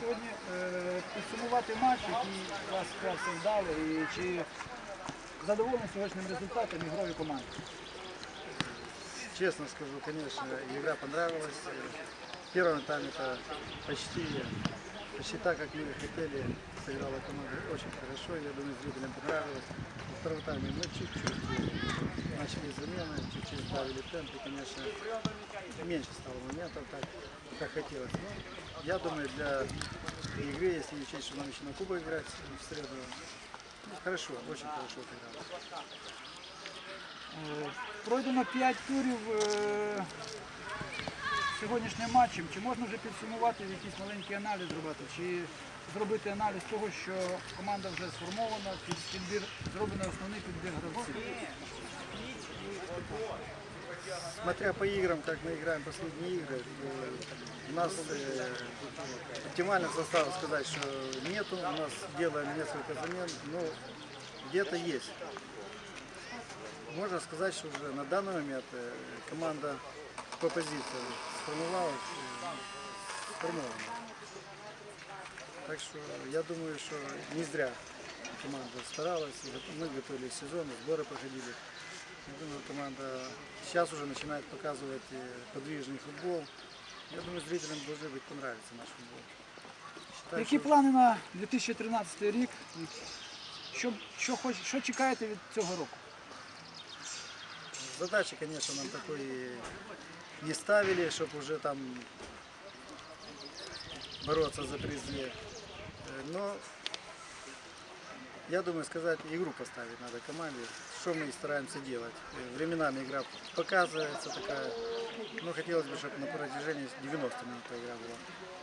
сьогодні е, підсумувати матч, який у вас склався вдало, і чи задоволені сьогоднішнім результатом і грою команди? Честно скажу, конечно, игра понравилась. Э, В первом тайме это почти, почти так, как мы хотели, сыграла команда очень хорошо. Я думаю, зрителям понравилось. Во втором тайме мы чуть-чуть э, начали замены, чуть-чуть сбавили темп. И, конечно, меньше стало моментов, так, как хотелось. Но я думаю, для игры, если не учесть, что нам еще на Кубок играть в среду, ну, хорошо, очень хорошо сыграли. Е, Пройдено 5 турів е, сьогоднішнім матчем. Чи можна вже підсумувати якийсь маленький аналіз зробити? Чи зробити аналіз того, що команда вже сформована, під- підбір, зроблений основний підбір гравців? Смотря по играм, как мы играем последние игры, у нас э, оптимального состава сказать, что нету. У нас делаем несколько замен, но где-то есть. Можно сказать, что уже на данный момент э, команда по позиции сформировалась, сформована. Так что я думаю, что не зря команда старалась. Мы готовили к сезону, сборы проходили. Я думаю, команда сейчас уже начинает показывать э, подвижный футбол. Я думаю, зрителям должны быть понравиться наш футбол. Считаю, Які что плани на 2013 рік? Що, що, хоч, що чекаєте від цього року? задачи, конечно, нам такой не ставили, чтобы уже там бороться за призы. Э, Но я думаю, сказать, игру поставить надо команде, что мы и стараемся делать. Временами игра показывается такая, но хотелось бы, чтобы на протяжении 90 минут игра была.